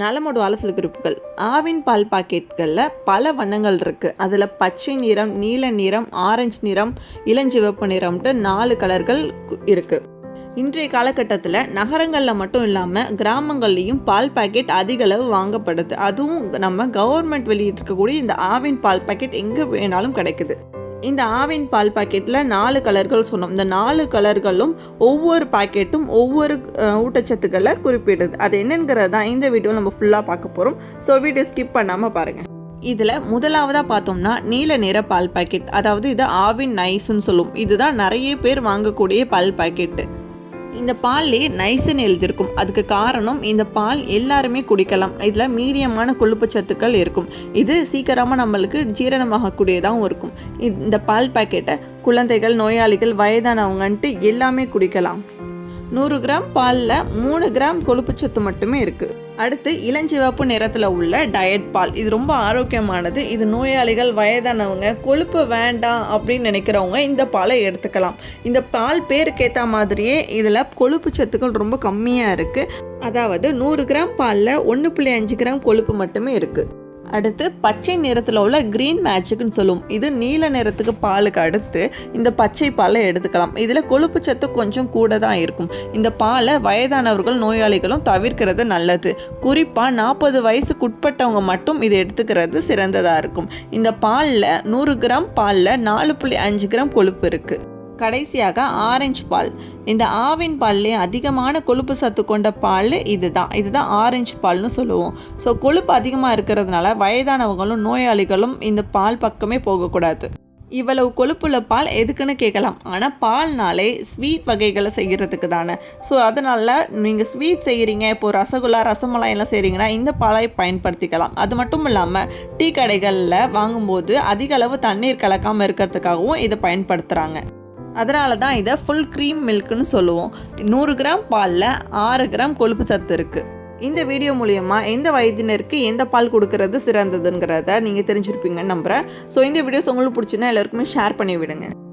நலமோடு ஆலோசனை குறிப்புகள் ஆவின் பால் பாக்கெட்களில் பல வண்ணங்கள் இருக்குது அதில் பச்சை நிறம் நீல நிறம் ஆரஞ்சு நிறம் இளஞ்சிவப்பு நிறம்ட்டு நாலு கலர்கள் இருக்குது இன்றைய காலகட்டத்தில் நகரங்களில் மட்டும் இல்லாமல் கிராமங்கள்லேயும் பால் பாக்கெட் அதிக அளவு வாங்கப்படுது. அதுவும் நம்ம கவர்மெண்ட் வெளியிட்டிருக்கக்கூடிய இந்த ஆவின் பால் பாக்கெட் எங்கே வேணாலும் கிடைக்குது. இந்த ஆவின் பால் பாக்கெட்டில் நாலு கலர்கள் சொன்னோம். இந்த நாலு கலர்களும் ஒவ்வொரு பாக்கெட்டும் ஒவ்வொரு ஊட்டச்சத்துக்களை குறிப்பிடுது. அது என்னங்கிறது தான் இந்த வீடியோவில் நம்ம ஃபுல்லாக பார்க்க போகிறோம் ஸோ வீடியோ ஸ்கிப் பண்ணாமல் பாருங்கள் இதில் முதலாவதாக பார்த்தோம்னா நீல நிற பால் பாக்கெட். அதாவது இது ஆவின் நைஸ்ன்னு சொல்லும். இதுதான் நிறைய பேர் வாங்கக்கூடிய பால் பாக்கெட்டு. இந்த பால்லே நைசன் எழுதியிருக்கும். அதுக்கு காரணம் இந்த பால் எல்லாருமே குடிக்கலாம். இதில் மீடியமான கொழுப்பு சத்துக்கள் இருக்கும். இது சீக்கிரமாக நம்மளுக்கு ஜீரணமாகக்கூடியதாகவும் இருக்கும். இந்த பால் பாக்கெட்டை குழந்தைகள் நோயாளிகள் வயதானவங்கன்ட்டு எல்லாமே குடிக்கலாம். நூறு கிராம் பாலில் மூணு கிராம் கொழுப்புச்சத்து மட்டுமே இருக்குது அடுத்து இளஞ்சிவப்பு நிறத்தில் உள்ள டயட் பால். இது ரொம்ப ஆரோக்கியமானது. இது நோயாளிகள் வயதானவங்க கொழுப்பு வேண்டாம் அப்படின்னு நினைக்கிறவங்க இந்த பாலை எடுத்துக்கலாம். இந்த பால் பேருக்கு ஏற்ற மாதிரியே இதில் கொழுப்பு சத்துக்கள் ரொம்ப கம்மியாக இருக்குது அதாவது நூறு கிராம் பாலில் ஒன்று புள்ளி அஞ்சு கிராம் கொழுப்பு மட்டுமே இருக்குது அடுத்து பச்சை நிறத்தில் உள்ள க்ரீன் மேஜிக்னு சொல்லுவோம் இது நீல நிறத்துக்கு பாலுக்கு அடுத்து இந்த பச்சை பாலை எடுத்துக்கலாம். இதில் கொழுப்பு சத்து கொஞ்சம் கூட தான் இருக்கும். இந்த பாலை வயதானவர்கள் நோயாளிகளும் தவிர்க்கிறது நல்லது. குறிப்பாக நாற்பது வயசுக்குட்பட்டவங்க மட்டும் இதை எடுத்துக்கிறது சிறந்ததாக இருக்கும். இந்த பாலில் நூறு கிராம் பாலில் நாலு புள்ளி அஞ்சு கிராம் கொழுப்பு இருக்குது கடைசியாக ஆரஞ்சு பால். இந்த ஆவின் பால்லே அதிகமான கொழுப்பு சத்து கொண்ட பால் இதுதான். இதுதான் ஆரஞ்சு பால்னு சொல்லுவோம். ஸோ கொழுப்பு அதிகமாக இருக்கிறதுனால வயதானவங்களும் நோயாளிகளும் இந்த பால் பக்கமே போகக்கூடாது. இவ்வளவு கொழுப்புள்ள பால் எதுக்குன்னு கேட்கலாம். ஆனால் பால்னாலே ஸ்வீட் வகைகளை செய்கிறதுக்கு தானே. ஸோ அதனால் நீங்கள் ஸ்வீட் செய்கிறீங்க இப்போது ரசகுல்லா ரசமலாய் எல்லாம் செய்கிறீங்கன்னா இந்த பாலை பயன்படுத்திக்கலாம். அது மட்டும் இல்லாமல் டீ கடைகளில் வாங்கும்போது அதிக அளவு தண்ணீர் கலக்காமல் இருக்கிறதுக்காகவும் இதை பயன்படுத்துகிறாங்க அதனால தான் இதை ஃபுல் க்ரீம் மில்க்னு சொல்லுவோம். நூறு கிராம் பாலில் ஆறு கிராம் கொழுப்பு சத்து இருக்குது இந்த வீடியோ மூலயமா எந்த வயதினருக்கு எந்த பால் கொடுக்கறது சிறந்ததுங்கிறத நீங்கள் தெரிஞ்சிருப்பீங்கன்னு நம்புகிறேன் ஸோ இந்த வீடியோஸ் உங்களுக்கு பிடிச்சுன்னா எல்லாருக்குமே ஷேர் பண்ணி விடுங்க.